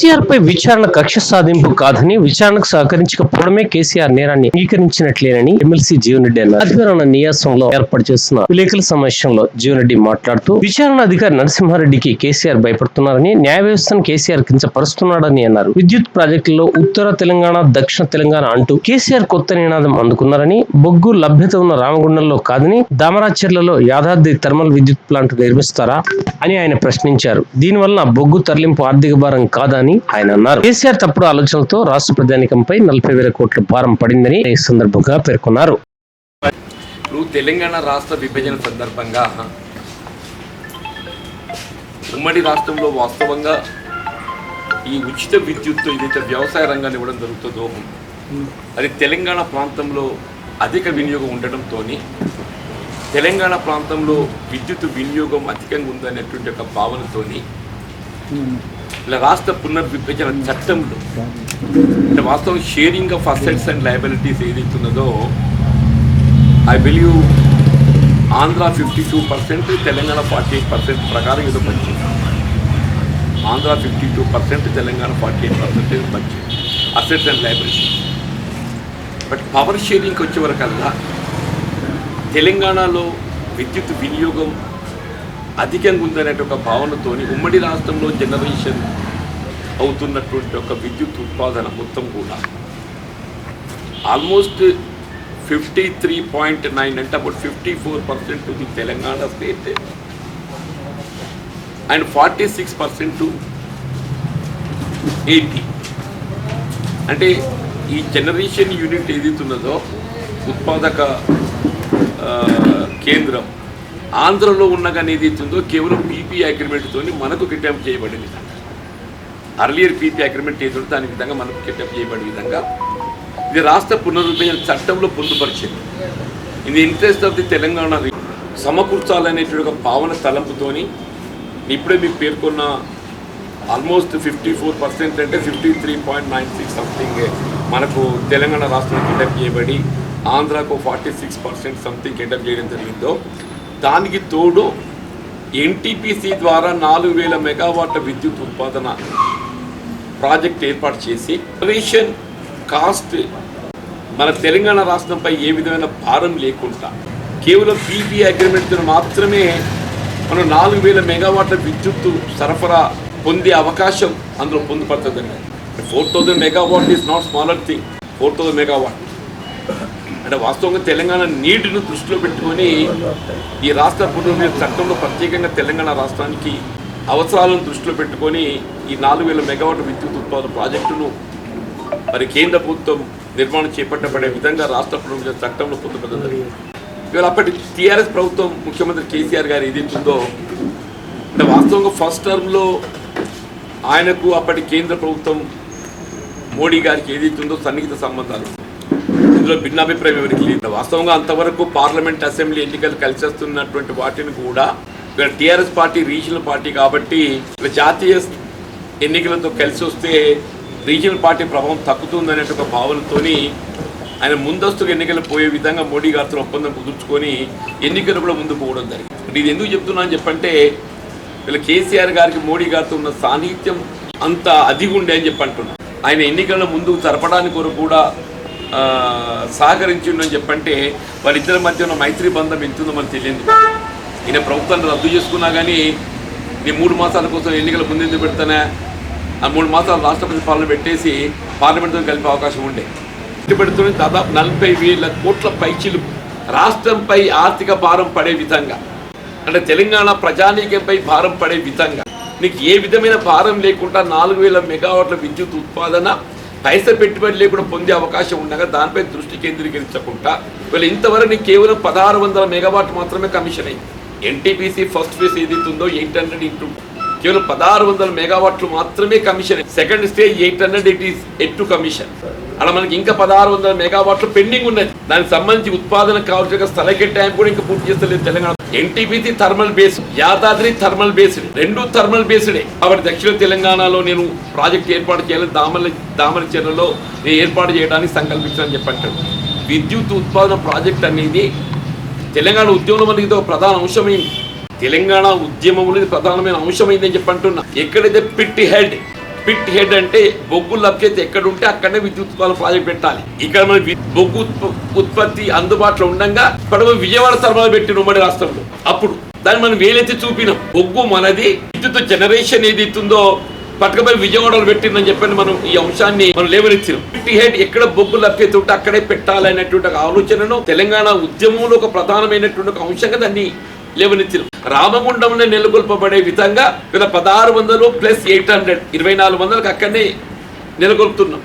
కేసీఆర్ పై విచారణ కక్ష సాధింపు కాదని విచారణకు సహకరించకపోవడమే కేసీఆర్ నేరాన్ని అంగీకరించినట్లేనని ఎమ్మెల్సీ జీవన్రెడ్డి అన్నారు. అధికారుల నియాసంలో ఏర్పాటు చేస్తున్న విలేకరుల సమావేశంలో జీవన్రెడ్డి మాట్లాడుతూ విచారణ అధికారి నరసింహారెడ్డికి కేసీఆర్ భయపడుతున్నారని న్యాయ వ్యవస్థను కేసీఆర్ కించపరుస్తున్నాడని అన్నారు. విద్యుత్ ప్రాజెక్టుల్లో ఉత్తర తెలంగాణ దక్షిణ తెలంగాణ అంటూ కేసీఆర్ కొత్త నినాదం అందుకున్నారని బొగ్గు లభ్యత ఉన్న రామగుండంలో కాదని దామరాచర్లలో యాదాద్రి థర్మల్ విద్యుత్ ప్లాంట్ నిర్మిస్తారా అని ఆయన ప్రశ్నించారు. దీనివల్ల బొగ్గు తరలింపు ఆర్థిక భారం కాదని ఆయన అన్నారు. కేసీఆర్ తప్పుడు ఆలోచనలతో రాష్ట్ర ప్రజానికంపై నలభై వేల కోట్ల భారం పడిందని ఈ సందర్భంగా పేర్కొన్నారు. తెలంగాణ రాష్ట్ర విభజన సందర్భంగా ఉమ్మడి రాష్ట్రంలో వాస్తవంగా ఈ ఉచిత విద్యుత్ ఏదైతే వ్యవసాయ రంగాన్ని ఇవ్వడం జరుగుతుందో అది తెలంగాణ ప్రాంతంలో అధిక వినియోగం ఉండటంతో తెలంగాణ ప్రాంతంలో విద్యుత్ వినియోగం అధికంగా ఉందనేటువంటి ఒక భావనతోని ఇలా రాష్ట్ర పునర్విభజన చట్టంలో అంటే వాస్తవం sharing of assets and liabilities ఏదైతున్నదో I believe Andhra fifty two percent Telangana forty eight percent ప్రకారం ఏదో పంచింది Andhra fifty two percent Telangana forty eight percentage మంచి assets and liabilities. But power షేరింగ్కి వచ్చే వరకల్లా తెలంగాణలో విద్యుత్ వినియోగం అధికంగా ఉందనే ఒక భావనతోని ఉమ్మడి రాష్ట్రంలో జనరేషన్ అవుతున్నటువంటి ఒక విద్యుత్ ఉత్పాదన మొత్తం కూడా. Almost fifty three point nine అంటే about fifty four percent the Telangana state. And forty six percent eighty అంటే ఈ జనరేషన్ యూనిట్ ఏదైతే ఉన్నదో ఉత్పాదక కేంద్రం ఆంధ్రలో ఉన్న కానీ కేవలం పీపీ అగ్రిమెంట్తో మనకు కిటాప్ చేయబడింది. అర్లియర్ పీపీ అగ్రిమెంట్ ఏదో దాని విధంగా మనకు కిటాప్ చేయబడే విధంగా ఇది రాష్ట్ర పునరుద్ధరణ చట్టంలో పొందుపరిచింది. ఇది ఇంట్రెస్ట్ ఆఫ్ ది తెలంగాణ సమకూర్చాలనేటువంటి ఒక భావన తలంపుతోని ఇప్పుడే మీకు పేర్కొన్న ఆల్మోస్ట్ ఫిఫ్టీ ఫోర్ పర్సెంట్ అంటే fifty three point nine six something మనకు తెలంగాణ రాష్ట్రం కిటప్ చేయబడి ఆంధ్రాకు ఫార్టీ సిక్స్ పర్సెంట్ సంథింగ్ కిటప్ చేయడం జరిగిందో దానికి తోడు ఎన్టీపీసీ ద్వారా నాలుగు వేల మెగావాట్ల విద్యుత్ ఉత్పాదన ప్రాజెక్ట్ ఏర్పాటు చేసి రేషన్ కాస్ట్ మన తెలంగాణ రాష్ట్రంపై ఏ విధమైన భారం లేకుండా కేవలం పీపీ అగ్రిమెంట్తో మాత్రమే మనం నాలుగు వేల మెగావాట్ల విద్యుత్ సరఫరా పొందే అవకాశం అందులో పొందుపడుతుందండి four thousand megawatt is not smaller thing. Four thousand megawatt. అంటే వాస్తవంగా తెలంగాణ నీటిని దృష్టిలో పెట్టుకొని ఈ రాష్ట్ర పునర్నిర్మాణ చట్టంలో ప్రత్యేకంగా తెలంగాణ రాష్ట్రానికి అవసరాలను దృష్టిలో పెట్టుకొని ఈ నాలుగు వేల మెగావాట్ విద్యుత్ ఉత్పాదన ప్రాజెక్టును మరి కేంద్ర ప్రభుత్వం నిర్మాణం చేపట్టబడే విధంగా రాష్ట్ర ప్రభుత్వం చట్టంలో పొందుపడింది ఇవాళ అప్పటి టీఆర్ఎస్ ప్రభుత్వం ముఖ్యమంత్రి కేసీఆర్ గారు ఏదైతుందో అంటే వాస్తవంగా ఫస్ట్ టర్మ్లో ఆయనకు అప్పటి కేంద్ర ప్రభుత్వం మోడీ గారికి ఏదైతుందో సన్నిహిత సంబంధాలు. ఇందులో భిన్నాభిప్రాయం ఎవరికి లేదు. వాస్తవంగా అంతవరకు పార్లమెంట్ అసెంబ్లీ ఎన్నికలు కలిసి వస్తున్నటువంటి వాటిని కూడా ఇక్కడ టీఆర్ఎస్ పార్టీ రీజనల్ పార్టీ కాబట్టి ఇక్కడ జాతీయ ఎన్నికలతో కలిసి వస్తే రీజనల్ పార్టీ ప్రభావం తగ్గుతుందనే ఒక భావనతోని ఆయన ముందస్తుగా ఎన్నికలు పోయే విధంగా మోడీ గారితో ఒప్పందం కుదుర్చుకొని ఎన్నికలు కూడా ముందు పోవడం జరిగింది. ఇది ఎందుకు చెప్తున్నా అని చెప్పంటే వీళ్ళ కేసీఆర్ గారికి మోడీ గారితో ఉన్న సాన్నిహిత్యం అంత అదిగుండే అని చెప్పి అంటున్నాను ఆయన ఎన్నికల్లో ముందుకు జరపడానికి కొరకు కూడా ఆ, సహకరించిండని చెప్పంటే వాళ్ళిద్దరి మధ్య ఉన్న మైత్రి బంధం ఎంతుందో మనకు తెలియదు. ఈయన ప్రభుత్వాన్ని రద్దు చేసుకున్నా కానీ నీ మూడు మాసాల కోసం ఎన్నికల ముందెందుకు పెడతానే? ఆ మూడు మాసాలు రాష్ట్రపతి పాలన పెట్టేసి పార్లమెంట్తో కలిపే అవకాశం ఉండే. పెడుతున్న దాదాపు నలభై వేల కోట్ల పైచిలు రాష్ట్రంపై ఆర్థిక భారం పడే విధంగా అంటే తెలంగాణ ప్రజానీకంపై భారం పడే విధంగా నీకు ఏ విధమైన భారం లేకుండా నాలుగు వేల మెగావాట్ల విద్యుత్ ఉత్పాదన పైస పెట్టుబడి లేకుండా పొందే అవకాశం ఉండగా దానిపై దృష్టి కేంద్రీకరించకుండా వీళ్ళు ఇంతవరకు నీకు కేవలం పదహారు వందల మెగావాట్ మాత్రమే కమిషన్ అయింది. ఎన్టీపీసీ ఫస్ట్ ఫేజ్ ఏదైతుందో ఉందో ఎయిట్ హండ్రెడ్ ఇంటూ కేవలం పదహారు వందల మెగావాట్లు మాత్రమే commission. Second stage eight hundred it is yet to commission. అలా మనకి ఇంకా పదహారు వందల మెగావాట్లు పెండింగ్ ఉన్నది దానికి సంబంధించి ఉత్పాదన కావాల్సిన స్థల కేటాయింపు కూడా ఇంకా పూర్తి చేస్తలేదు Telangana. NTPC thermal base Yadadri thermal based రెండు థర్మల్ బేస్డే కాబట్టి దక్షిణ తెలంగాణలో నేను ప్రాజెక్ట్ ఏర్పాటు చేయాలని దామల దామల చెరువులో నేను ఏర్పాటు చేయడానికి సంకల్పించాలని చెప్పంటాడు విద్యుత్ ఉత్పాదన ప్రాజెక్ట్ అనేది తెలంగాణ ఉద్యమంలో మనకి ఇది ఒక ప్రధాన అంశమైంది. తెలంగాణ ఉద్యమంలో అనేది ప్రధానమైన అంశమైంది అని చెప్పి అంటున్నా. ఎక్కడైతే పిట్ హెడ్ పిట్ హెడ్ అంటే బొగ్గు లభ్యత ఎక్కడ ఉంటే అక్కడనే విద్యుత్ ఉత్పాదన ప్రాజెక్ట్ పెట్టాలి. ఇక్కడ మన బొగ్గు ఉత్పత్తి అందుబాటులో ఉండగా పడవ విజయవాడ స్థలంలో పెట్టిన ఉమ్మడి రాష్ట్రంలో. అప్పుడు దాన్ని మనం వేలెత్తి చూపినాం. బొగ్గు మనది విద్యుత్ జనరేషన్ ఏది ఇస్తుందో పట్టుకపోయి విజయవాడలో పెట్టిందని చెప్పని మనం ఈ అంశాన్ని మనం లేవనెత్తినాం. ఫిఫ్టీ హెడ్ ఎక్కడ బొగ్గు లభ్యత ఉంటే అక్కడే పెట్టాలనేటువంటి ఒక ఆలోచనను తెలంగాణ ఉద్యమంలో ఒక ప్రధానమైనటువంటి ఒక అంశంగా దాన్ని లేవనిచ్చిన రామగుండంలో నెలకొల్పబడే విధంగా వీళ్ళ పదహారు వందలు ప్లస్ ఎయిట్ హండ్రెడ్ ఇరవై నాలుగు వందలకు అక్కడనే నెలకొల్పుతున్నాం.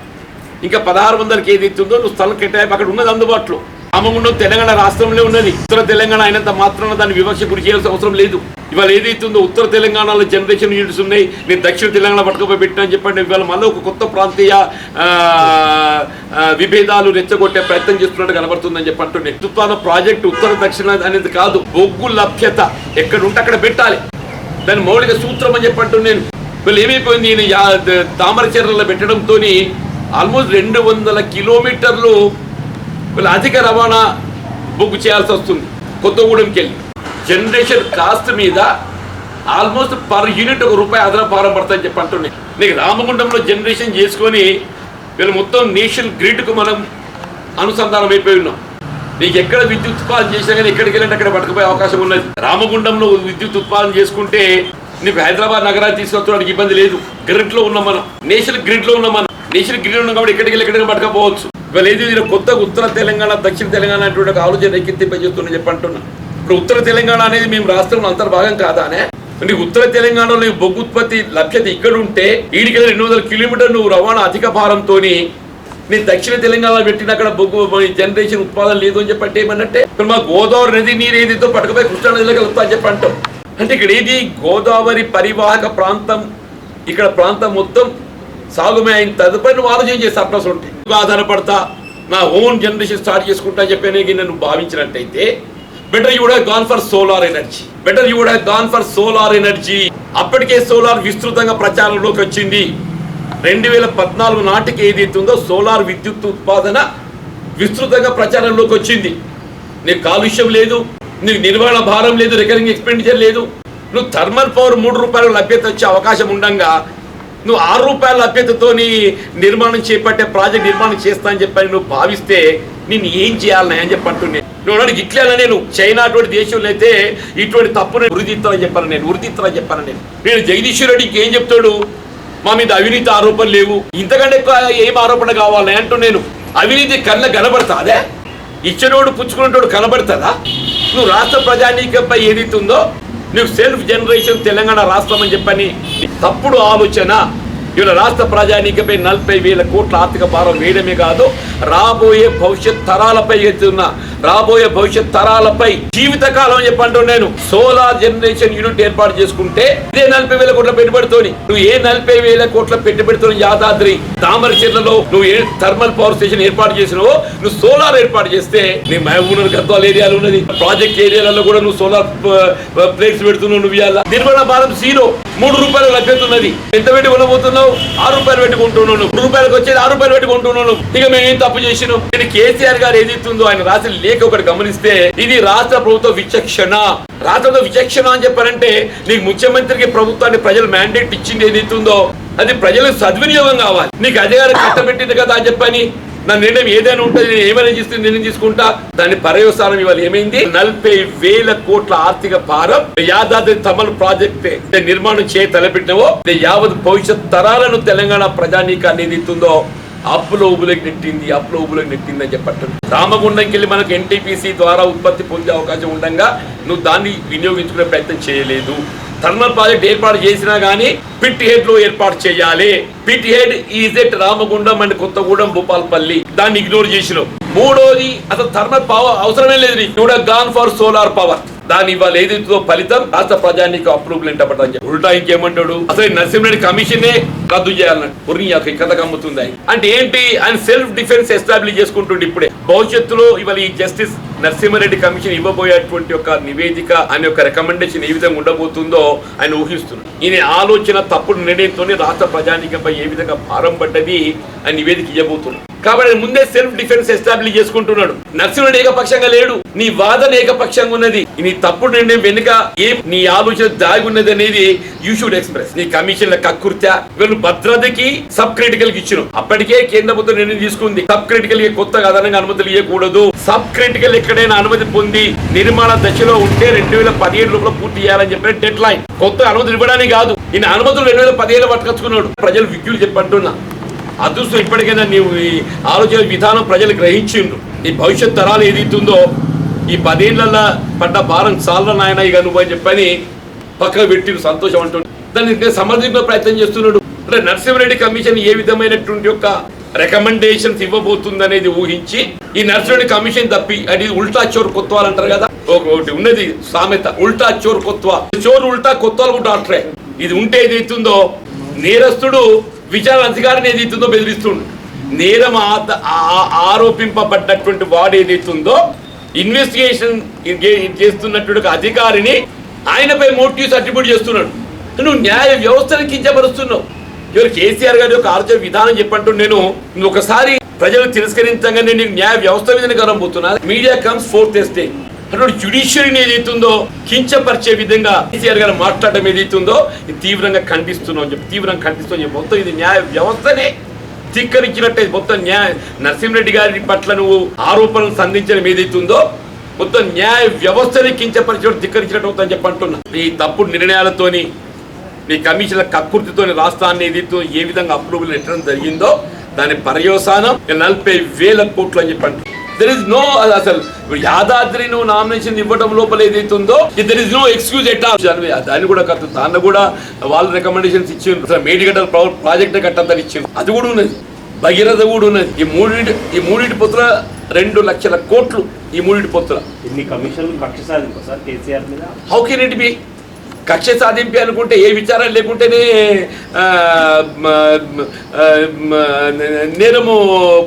ఇంకా పదహారు వందలకి ఏది ఇస్తుందో నువ్వు స్థలం కేటాయింపు అక్కడ ఉన్నది అందుబాటులో. రామగుండం తెలంగాణ రాష్ట్రంలో ఉన్నది. ఉత్తర తెలంగాణ అయినంత మాత్రాన దాన్ని వివక్ష గురి చేయాల్సిన అవసరం లేదు. ఇవాళ ఏదైతుందో ఉత్తర తెలంగాణలో జనరేషన్ యూనిట్స్ ఉన్నాయి. నేను దక్షిణ తెలంగాణ పట్టుకపోయి పెట్టినా అని చెప్పండి. ఇవాళ మళ్ళీ ఒక కొత్త ప్రాంతీయ విభేదాలు రెచ్చగొట్టే ప్రయత్నం చేస్తున్నట్టు కనబడుతుందని చెప్పి అంటుండే. ఉత్పాదన ప్రాజెక్టు ఉత్తర దక్షిణ అనేది కాదు బొగ్గు లభ్యత. ఎక్కడ ఉంటే అక్కడ పెట్టాలి. దాని మౌలిక సూత్రం అని చెప్పంటూ నేను. వీళ్ళు ఏమైపోయింది? నేను తామర చీరల్లో పెట్టడంతో ఆల్మోస్ట్ రెండు వందల కిలోమీటర్లు వీళ్ళు అధిక రవాణా బుక్ చేయాల్సి వస్తుంది. కొత్తగూడెంకి వెళ్ళి. జనరేషన్ కాస్ట్ మీద ఆల్మోస్ట్ పర్ యూనిట్ ఒక రూపాయి అదనపు భారం పడతాయని చెప్పి అంటున్నాయి నీకు రామగుండంలో జనరేషన్ చేసుకొని వీళ్ళు మొత్తం నేషనల్ గ్రిడ్కు మనం అనుసంధానం అయిపోయి ఉన్నాం. నీకు ఎక్కడ విద్యుత్ ఉత్పాదన చేసినా కానీ ఎక్కడికి వెళ్ళంటే అక్కడ పట్టుకుపోయే అవకాశం ఉన్నది. రామగుండంలో విద్యుత్ ఉత్పాదన చేసుకుంటే నీకు హైదరాబాద్ నగరాన్ని తీసుకొచ్చడానికి ఇబ్బంది లేదు. గ్రిడ్లో ఉన్నాం మనం నేషనల్ గ్రిడ్లో ఉన్నాం మనం. నేషనల్ గ్రిడ్ ఉన్నాం కాబట్టి ఎక్కడికి వెళ్ళి ఎక్కడికి పట్టుకపోవచ్చు. ఇవాళ ఏది కొత్త ఉత్తర తెలంగాణ దక్షిణ తెలంగాణ అనేటువంటి ఒక ఆలోచన రేకెత్తింపజేస్తున్నా చెప్పి అంటున్నా. ఇప్పుడు ఉత్తర తెలంగాణ అనేది మేము రాష్ట్రంలో అంతర్భాగం కాదానే? నీకు ఉత్తర తెలంగాణలో నీకు బొగ్గు ఉత్పత్తి లభ్యత ఇక్కడ ఉంటే ఈడికి రెండు వందల కిలోమీటర్ నువ్వు రవాణా అధిక భారంతోని నీ దక్షిణ తెలంగాణ పెట్టిన అక్కడ బొగ్గు జనరేషన్ ఉత్పాదన లేదు అని చెప్పంటే ఏమన్నట్టే ఇప్పుడు మా గోదావరి నది నీరు ఏదితో పట్టుకుపోయి కృష్ణా నదిలోకి వెళ్తా అని చెప్పి అంటే ఇక్కడ ఇది గోదావరి పరివాహక ప్రాంతం ఇక్కడ ప్రాంతం మొత్తం సాగుమే అయిన తదుపరి నువ్వు ఆలోచన చేసే సర్ప్లస్ ఉంటాయి ఆధారపడతా నా ఓన్ జనరేషన్ స్టార్ట్ చేసుకుంటా అని నేను భావించినట్టయితే better you would gone for solar energy better you would gone for solar energy అప్పటికే సోలార్ విస్తృతంగా ప్రచారంలోకి వచ్చింది. రెండు వేల పద్నాలుగు నాటికి ఏదైతే ఉందో సోలార్ విద్యుత్ ఉత్పాదన విస్తృతంగా ప్రచారంలోకి వచ్చింది. నీకు కాలుష్యం లేదు నీకు నిర్వహణ భారం లేదు రికరింగ్ ఎక్స్పెండిచర్ లేదు. నువ్వు థర్మల్ పవర్ మూడు రూపాయలు లభ్యత వచ్చే అవకాశం ఉండంగా నువ్వు ఆరు రూపాయల లభ్యతతోని నిర్మాణం చేపట్టే ప్రాజెక్ట్ నిర్మాణం చేస్తా అని చెప్పని నువ్వు భావిస్తే నేను ఏం చేయాలని అని చెప్పి అంటున్నాను నువ్వు అన్నాడు ఇట్లా నేను చైనా అటువంటి దేశంలో అయితే ఇటువంటి తప్పుని వృద్ధిస్తానని చెప్పాను నేను వృద్ధిస్తానని చెప్పాను నేను. నేను జగదీశ్వర్ రెడ్డి ఇంకేం చెప్తాడు? మా మీద అవినీతి ఆరోపణలు లేవు. ఇంతకంటే ఎక్కువ ఏం ఆరోపణ కావాలని అంటూ నేను. అవినీతి కళ్ళ కనబడతా అదే ఇచ్చినోడు పుచ్చుకున్నోడు కనబడుతుందా? నువ్వు రాష్ట్ర ప్రజానీకంపై ఏదైతే ఉందో నువ్వు సెల్ఫ్ జనరేషన్ తెలంగాణ రాష్ట్రం అని చెప్పని తప్పుడు ఆలోచన ఇవాళ రాష్ట్ర ప్రజానీకపై నలభై వేల కోట్ల ఆర్థిక భారం వేయడమే కాదు రాబోయే భవిష్యత్ తరాలపై ఎత్తున్న రాబోయే భవిష్యత్ తరాలపై జీవితకాలం కాలం చెప్పంటూ నేను సోలార్ జనరేషన్ యూనిట్ ఏర్పాటు చేసుకుంటే ఇదే నలభై వేల కోట్ల పెట్టుబడితోని నువ్వు ఏ నలభై వేల కోట్ల పెట్టుబడితో యాదాద్రి తామర చెర్లలో నువ్వు ఏ థర్మల్ పవర్ స్టేషన్ ఏర్పాటు చేసినవో నువ్వు సోలార్ ఏర్పాటు చేస్తే నీ మహబూబ్ గద్వాల ఏరియాలో ఉన్నది. ప్రాజెక్ట్ ఏరియాలలో కూడా నువ్వు సోలార్ ప్లేట్స్ పెడుతున్నావు నువ్వు ఇవాళ. నిర్మల భారం జీరో మూడు రూపాయలు లభ్యత ఉన్నది. ఎంత పెట్టి కొనబోతున్నావు? ఆరు రూపాయలు పెట్టుకుంటున్నాను. మూడు రూపాయలకు వచ్చేది ఆరు రూపాయలు పెట్టుకుంటున్నాను. ఇక మేము ఏం తప్పు చేసినాం? నేను కేసీఆర్ గారు ఏదిస్తుందో ఆయన రాసిన లేఖ ఒకటి గమనిస్తే ఇది రాష్ట్ర ప్రభుత్వ విచక్షణ. రాష్ట్రంలో విచక్షణ అని చెప్పారంటే నీకు ముఖ్యమంత్రికి ప్రభుత్వాన్ని ప్రజలు మ్యాండేట్ ఇచ్చింది ఏదైతుందో అది ప్రజలకు సద్వినియోగం కావాలి. నీకు అధికారం కట్టబెట్టింది కదా అని చెప్పని నా నిర్ణయం ఏదైనా ఉంటుంది నేను ఏమైనా చేస్తే నిర్ణయం తీసుకుంటా. దాని పర్యవసానం ఇవాళ ఏమైంది? నలభై వేల కోట్ల ఆర్థిక భారం. యాదాద్రి తమల్ ప్రాజెక్ట్ నిర్మాణం చేయ తలపెట్టినవో యావత్ భవిష్యత్ తరాలను తెలంగాణ ప్రజానీకాన్ని ఏదైతుందో అప్పులో ఉబులోకి నెట్టింది అప్పులో ఉబులోకి నెట్టింది అని చెప్పట్టు రామగుండంకి వెళ్ళి మనకు ఎన్టీపీసీ ద్వారా ఉత్పత్తి పొందే అవకాశం ఉండగా నువ్వు దాన్ని వినియోగించుకునే ప్రయత్నం చేయలేదు. థర్మల్ ప్రాజెక్ట్ ఏర్పాటు చేసినా గానీ పిట్ హెడ్లో ఏర్పాటు చేయాలి. Pit head is at Ramagundam and Kothagudem Bhupalpalli. దాన్ని ఇగ్నోర్ చేసినావు మూడోది అసలు థర్మల్ పవర్ అవసరమే లేదు. నీకు గాన్ ఫర్ సోలార్ పవర్ దాని ఇవాళ ఏదైతుందో ఫలితం రాష్ట్ర ప్రజానికి అప్రూవల్ ఎంటపడని చెప్పి. ఉల్టా ఇంకేమంటాడు? అసలు నరసింహరెడ్డి కమిషనే రద్దు చేయాలన్నాడు ఉరి యొక్క కథ కమ్ముతుంది అంటే ఏంటి? ఆయన సెల్ఫ్ డిఫెన్స్ ఎస్టాబ్లిష్ చేసుకుంటుండే ఇప్పుడే. భవిష్యత్తులో ఇవాళ ఈ జస్టిస్ నరసింహారెడ్డి కమిషన్ ఇవ్వబోయేటువంటి ఒక నివేదిక అనే ఒక రికమెండేషన్ ఏ విధంగా ఉండబోతుందో ఆయన ఊహిస్తున్నాడు ఈయన ఆలోచన తప్పుడు నిర్ణయంతో రాష్ట్ర ప్రజానికంపై ఏ విధంగా భారం పడ్డది ఆయన నివేదిక ఇవ్వబోతున్నాడు కాబట్టి ముందే సెల్ఫ్ డిఫెన్స్ ఎస్టాబ్లిష్ చేసుకుంటున్నాడు. నర్సింహుడు ఏకపక్షంగా లేడు. నీ వాదన ఏకపక్షంగా ఉన్నది. నీ తప్పుడు నిర్ణయం వెనుక ఏం నీ ఆలోచన దాగి ఉన్నది అనేది యూ షుడ్ ఎక్స్ప్రెస్ నీ కమిషన్ల కక్కుర్త్యా వీళ్ళు భద్రతకి సబ్ క్రిటికల్కి ఇచ్చిన. అప్పటికే కేంద్ర ప్రభుత్వం నిర్ణయం తీసుకుంది. సబ్ క్రిటికల్కి కొత్తగా అదనంగా అనుమతులు ఇవ్వకూడదు సబ్ క్రిటికల్ ఎక్కడైనా అనుమతి పొంది నిర్మాణ దశలో ఉంటే రెండు వేల పదిహేడు లోపల పూర్తి చేయాలని చెప్పిన డెడ్ లైన్ కొత్త అనుమతులు ఇవ్వడానికి కాదు. ఈయన అనుమతులు రెండు వేల పదిహేడు పట్టుకొచ్చుకున్నాడు. ప్రజలు విజ్ఞులు చెప్పంటున్నా. అదృష్టం ఇప్పటికైనా నీవు ఈ ఆలోచన విధానం ప్రజలు గ్రహించిండ్రు. ఈ భవిష్యత్ తరాలు ఏదైతుందో ఈ పదేళ్ళలో పడ్డ భారం చాలా నాయన ఇక నువ్వు అని చెప్పని పక్కన పెట్టిరు సంతోషం అంటుండు. దాన్ని సమర్థించిన ప్రయత్నం చేస్తున్నాడు. అంటే నరసింహారెడ్డి కమిషన్ ఏ విధమైనటువంటి యొక్క రికమెండేషన్స్ ఇవ్వబోతుంది అనేది ఊహించి ఈ నరసింహారెడ్డి కమిషన్ తప్పి అది ఉల్టా చోర్ కొత్వాలు అంటారు కదా ఒకటి ఉన్నది సామెత ఉల్టా చోర్ కొత్వా. చోర్ ఉల్టా కొత్వాలు కూడా డాక్టరే ఇది ఉంటే ఏదైతుందో నేరస్తుడు విచారణ అధికారిని ఏదైతుందో బెదిరిస్తుండు. నేరం ఆరోపింపబడ్డటువంటి వాడు ఏదైతుందో ఇన్వెస్టిగేషన్ చేస్తున్నటువంటి ఒక అధికారిని ఆయనపై మోటివ్స్ అట్రిబ్యూట్ చేస్తున్నాడు. నువ్వు న్యాయ వ్యవస్థను కించపరుస్తున్నావు. ఎవరు కేసీఆర్ గారి యొక్క ఆలోచన విధానం చెప్పంటూ నేను. నువ్వు ఒకసారి ప్రజలు తిరస్కరించగానే నేను న్యాయ వ్యవస్థ మీద గౌరవబోతున్నా మీడియా కమ్స్ ఫోర్త్ ఎస్టే అటువంటి జ్యుడిషియరీని ఏదైతుందో కించపరిచే విధంగా కేసీఆర్ గారు మాట్లాడడం ఏదైతుందో ఇది తీవ్రంగా ఖండిస్తున్నాం అని చెప్పి తీవ్రంగా ఖండిస్తున్నాం చెప్పి. మొత్తం ఇది న్యాయ వ్యవస్థనే ధిక్కరించినట్టే మొత్తం న్యాయ నరసింహరెడ్డి గారి పట్ల నువ్వు ఆరోపణలు సంధించడం ఏదైతుందో మొత్తం న్యాయ వ్యవస్థని కించపరిచినట్టు ధిక్కరించినట్టు అవుతుందని చెప్పి అంటున్నా. ఈ తప్పుడు నిర్ణయాలతోని మీ కమిషన్ల కక్కుర్తితోని రాష్ట్రాన్ని ఏదైతే ఏ విధంగా అప్రూవల్ ఎట్టడం జరిగిందో దాని పర్యవసానం నలభై వేల కోట్లు అని చెప్పండి దర్ ఇస్ నో అసలు యాదాద్రి నువ్వు నామినేషన్ ఇవ్వడం లోపల ఏదైతే ఉందో దర్ ఇస్ నో ఎక్స్క్యూజ్ ఎట్టా దాన్ని కూడా కట్టు. దాన్ని కూడా వాళ్ళు రికమెండేషన్స్ ఇచ్చిండ్రు. మేడిగడ్డ ప్రాజెక్ట్ కట్టద్దని ఇచ్చిండ్రు. అది కూడా ఉన్నది. భగీరథ కూడా ఉన్నది. ఈ మూడింటి ఈ మూడింటి పొత్తుల రెండు లక్షల కోట్లు ఈ మూడింటి పొత్తుల. ఇన్ని కమిషన్లు కక్ష సాధింపు సార్ కేసీఆర్ మీద? హౌ కెన్ ఇట్ బి కక్ష సాధింపి అనుకుంటే ఏ విచారం లేకుంటేనే నేరము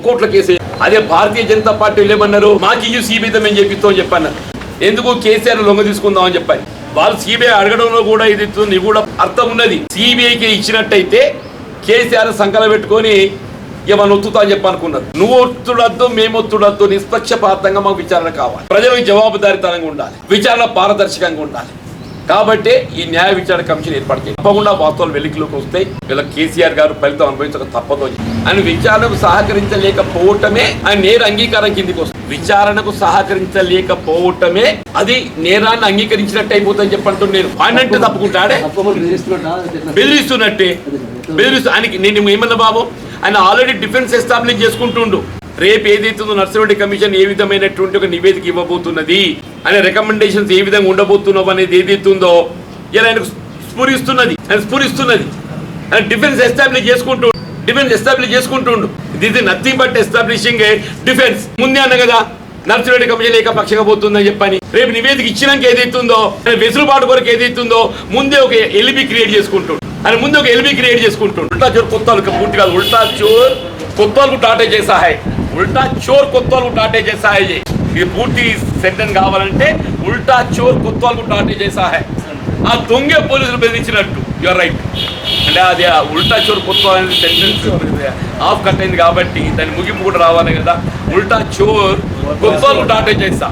కోట్ల కేసు అదే భారతీయ జనతా పార్టీ ఏమన్నారు? మాకు ఇయ్యు సీబీతం మేము చెప్పిస్తామని చెప్పాను ఎందుకు కేసీఆర్ లొంగ తీసుకుందామని చెప్పాను వాళ్ళు సిబిఐ అడగడంలో కూడా ఇది కూడా అర్థం ఉన్నది. సిబిఐకి ఇచ్చినట్టయితే కేసీఆర్ సంకల పెట్టుకొని ఏమన్నా ఒత్తుతా అని చెప్పనుకున్నారు నువ్వు ఒత్తుడద్దు మేము ఒత్తుడద్దు నిష్పక్షపాతంగా మాకు విచారణ కావాలి. ప్రజలకు జవాబుదారితనంగా ఉండాలి. విచారణ పారదర్శకంగా ఉండాలి. కాబట్టి ఈ న్యాయ విచారణ కమిషన్ ఏర్పాటు చేయాలి తప్పకుండా వాస్తవాలు వెలికిలోకి వస్తాయి. వీళ్ళ కేసీఆర్ గారు ఫలితం అనుభవించక తప్పదు అని ఆయన విచారణకు సహకరించలేకపోవటమే ఆయన నేర అంగీకారం కిందికి వస్తుంది. విచారణకు సహకరించలేకపోవటమే అది నేరాన్ని అంగీకరించినట్టు అయిపోతుందని చెప్పంటూ నేను. అన్నట్టు తప్పుకుంటాడే. బెదిరిస్తున్నట్టే. బెదిరిస్తూ ఆయనకి నేను ఏమన్నా బాబు? ఆయన ఆల్రెడీ డిఫెన్స్ ఎస్టాబ్లిష్ చేసుకుంటుండు. రేపు ఏదైతుందో నర్సింహరెడ్డి కమిషన్ ఏ విధమైనటువంటి ఒక నివేదిక ఇవ్వబోతున్నది? అనే రికమెండేషన్స్ ఏ విధంగా ఉండబోతున్నావు అనేది ఏదైతుందో ఇలా ఆయనకు స్ఫురిస్తున్నది. ఆయన స్ఫురిస్తున్నది. ఆయన డిఫెన్స్ ఎస్టాబ్లిష్ చేసుకుంటూ డిఫెన్స్ ఎస్టాబ్లిష్ చేసుకుంటుండు. ఇది నథింగ్ బట్ ఎస్టాబ్లిషింగ్ డిఫెన్స్ ముందే అన్న కదా నర్సిరెడ్డి కమిషన్ ఏకపక్షంగా పోతుందని చెప్పని. రేపు నివేదిక ఇచ్చినాక ఏదైతుందో వెసులుబాటు కొరకు ఏదైతుందో ముందే ఒక ఎల్బీ క్రియేట్ చేసుకుంటుండు. ఆయన ముందే ఒక ఎల్బీ క్రియేట్ చేసుకుంటుండు. ఉల్టా చోర్ కొత్త పూర్తి కాదు. ఉల్టా చోర్ కొత్త టాటే చేసా హై ఉల్టా చోర్ కొత్త టాటే చేసా హై ఇది పూర్తి సెంటెన్స్ కావాలంటే ఉల్టా చోర్ కొత్త వాళ్ళకు చేసా హై ఆ దొంగ పోలీసులు బెదిరించినట్టు. యువర్ రైట్ అంటే అది ఆ ఉల్టా చోర్ కొత్త అనేది సెంటెన్స్ ఆఫ్ కట్ అయింది కాబట్టి దాని ముగింపు కూడా రావాలి కదా. ఉల్టా చోర్ కొత్త వాళ్ళకు చేసా